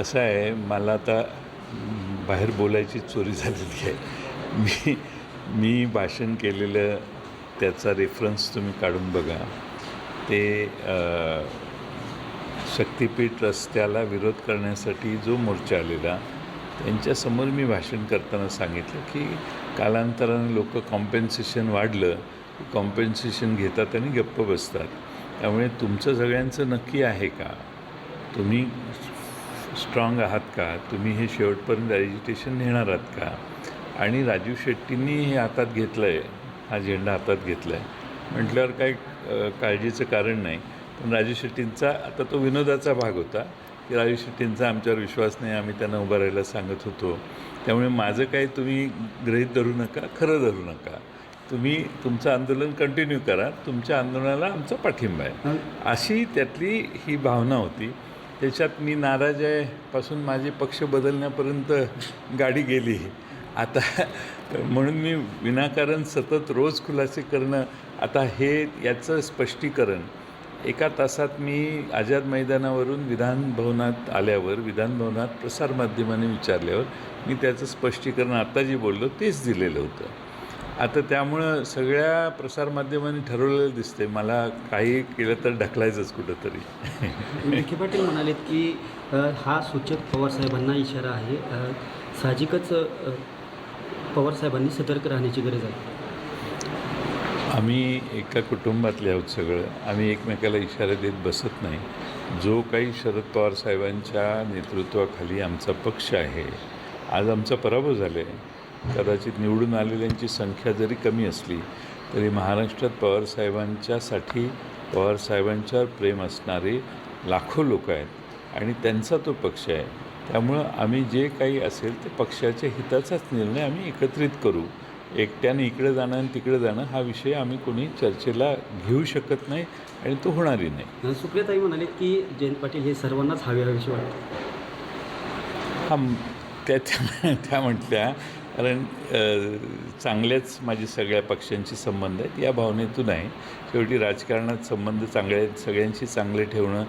कसं आहे मला आता बाहेर बोलायची चोरी झालेली आहे. मी मी भाषण केलेलं त्याचा रेफरन्स तुम्ही काढून बघा. ते शक्तिपीठ रस्त्याला विरोध करण्यासाठी जो मोर्चा आलेला त्यांच्यासमोर मी भाषण करताना सांगितलं की कालांतराने लोक कॉम्पेन्सेशन वाढलं की कॉम्पेन्सेशन घेतात आणि गप्प बसतात. त्यामुळे तुमचं सगळ्यांचं नक्की आहे का? तुम्ही स्ट्रॉंग आहात का? तुम्ही हे शेवटपर्यंत ॲजिटेशन नेणार आहात का? आणि राजू शेट्टींनी हे हातात घेतलं आहे हा झेंडा हातात घेतला आहे म्हटल्यावर काही काळजीचं कारण नाही. पण राजू शेट्टींचा आता तो विनोदाचा भाग होता. की राजू शेट्टींचा आमच्यावर विश्वास नाही आम्ही त्यांना उभं राहायला सांगत होतो. त्यामुळे माझं काही तुम्ही गृहीत धरू नका खरं धरू नका. तुम्ही तुमचं आंदोलन कंटिन्यू करा. तुमच्या आंदोलनाला आमचा पाठिंबा आहे. अशी त्यातली ही भावना होती. त्याच्यात मी नाराज आहे. पासून माझे पक्ष बदलण्यापर्यंत गाडी गेली. आता म्हणून मी विनाकारण सतत रोज खुलासे करणं आता हे याचं स्पष्टीकरण. एका तासात मी आझाद मैदानावरून विधानभवनात आल्यावर विधानभवनात प्रसारमाध्यमाने विचारल्यावर मी त्याचं स्पष्टीकरण आत्ता जे बोललो तेच दिलेलं होतं. आता त्यामुळं सगळ्या प्रसारमाध्यमांनी ठरवलेलं दिसते मला काही केलं तर ढकलायचंच कुठंतरी. विखे पाटील म्हणालेत की हा सूचक पवारसाहेबांना इशारा आहे. साहजिकच पवारसाहेबांनी सतर्क राहण्याची गरज आहे. आम्ही एका कुटुंबातले आहोत सगळं. आम्ही एकमेकाला इशारे देत बसत नाही. जो काही शरद पवार साहेबांच्या नेतृत्वाखाली आमचा पक्ष आहे. आज आमचा पराभव झाला आहे कदाचित निवडून आलेल्यांची संख्या जरी कमी असली तरी महाराष्ट्रात पवारसाहेबांच्यासाठी पवारसाहेबांच्यावर प्रेम असणारे लाखो लोक आहेत आणि त्यांचा तो पक्ष आहे. त्यामुळं आम्ही जे काही असेल ते पक्षाच्या हिताचाच निर्णय आम्ही एकत्रित करू. एकट्याने इकडे जाणं आणि तिकडे जाणं हा विषय आम्ही कोणी चर्चेला घेऊ शकत नाही आणि तो होणारही नाही. सुप्रियाताई म्हणाले की जयंत पाटील हे सर्वांनाच हवे हवेशी वाटते. हा त्या त्या म्हटल्या कारण चांगल्याच माझी सगळ्या पक्षांशी संबंध आहेत. या भावनेतून आहे. शेवटी राजकारणात संबंध चांगले आहेत. सगळ्यांशी चांगले ठेवणं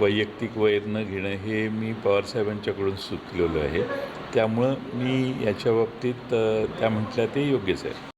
वैयक्तिक वैर न घेणं हे मी पवारसाहेबांच्याकडून सुचलेलं आहे. त्यामुळं मी याच्या बाबतीत त्या म्हटल्या ते योग्यच आहे.